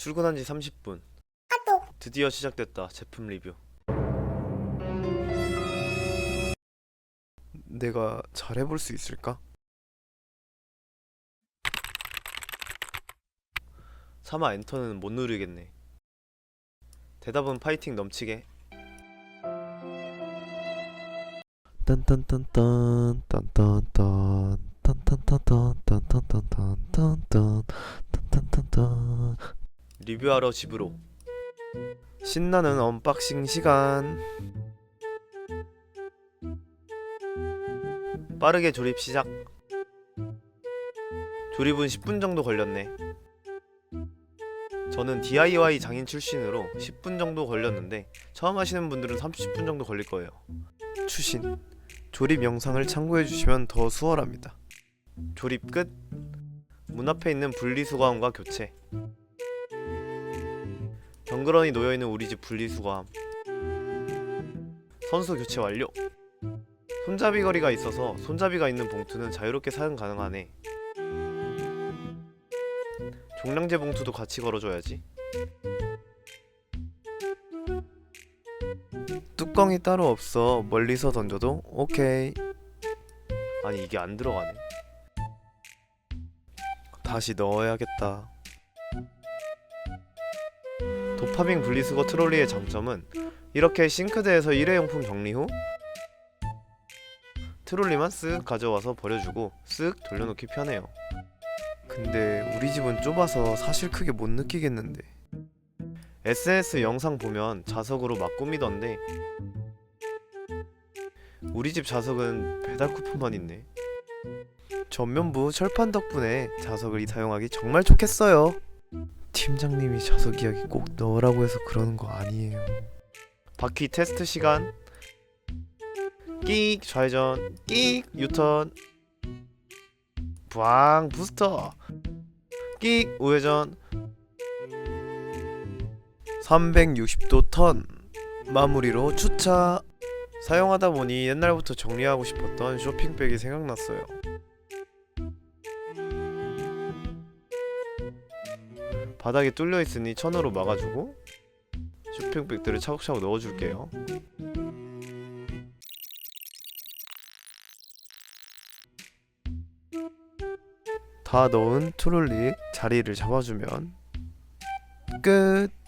출근한 지 30분. 드디어 시작됐다. 제품 리뷰. 내가 잘해볼 수 있을까? 차마 엔터는 못 누르겠네. 대답은 파이팅 넘치게. 딴딴딴딴 딴딴딴 딴딴딴딴 딴딴딴딴 딴딴딴딴 리뷰하러 집으로. 신나는 언박싱 시간. 빠르게 조립 시작. 조립은 10분 정도 걸렸네. 저는 DIY 장인 출신으로 10분 정도 걸렸는데 처음 하시는 분들은 30분 정도 걸릴 거예요. 추신. 조립 영상을 참고해 주시면 더 수월합니다. 조립 끝. 문 앞에 있는 분리수거함과 교체. 덩그러니 놓여있는 우리 집 분리수거함. 선수 교체 완료. 손잡이 거리가 있어서 손잡이가 있는 봉투는 자유롭게 사용 가능하네. 종량제 봉투도 같이 걸어줘야지. 뚜껑이 따로 없어. 멀리서 던져도 오케이. 아니 이게 안 들어가네. 다시 넣어야겠다 도파민 분리수거 트롤리의 장점은 이렇게 싱크대에서 일회용품 정리 후 트롤리만 쓱 가져와서 버려주고 쓱 돌려놓기 편해요. 근데 우리 집은 좁아서 사실 크게 못 느끼겠는데. SNS 영상 보면 자석으로 막 꾸미던데 우리 집 자석은 배달 쿠폰만 있네. 전면부 철판 덕분에 자석을 사용하기 정말 좋겠어요. 팀장님이 자석 이야기 꼭 넣으라고 해서 그러는 거 아니에요. 바퀴 테스트 시간. 끽 좌회전, 끽 유턴. 부앙 부스터. 끽 우회전. 360도 턴. 마무리로 주차. 사용하다 보니 옛날부터 정리하고 싶었던 쇼핑백이 생각났어요. 바닥이 뚫려 있으니 천으로 막아주고 쇼핑백들을 차곡차곡 넣어줄게요. 다 넣은 트롤리 자리를 잡아주면 끝.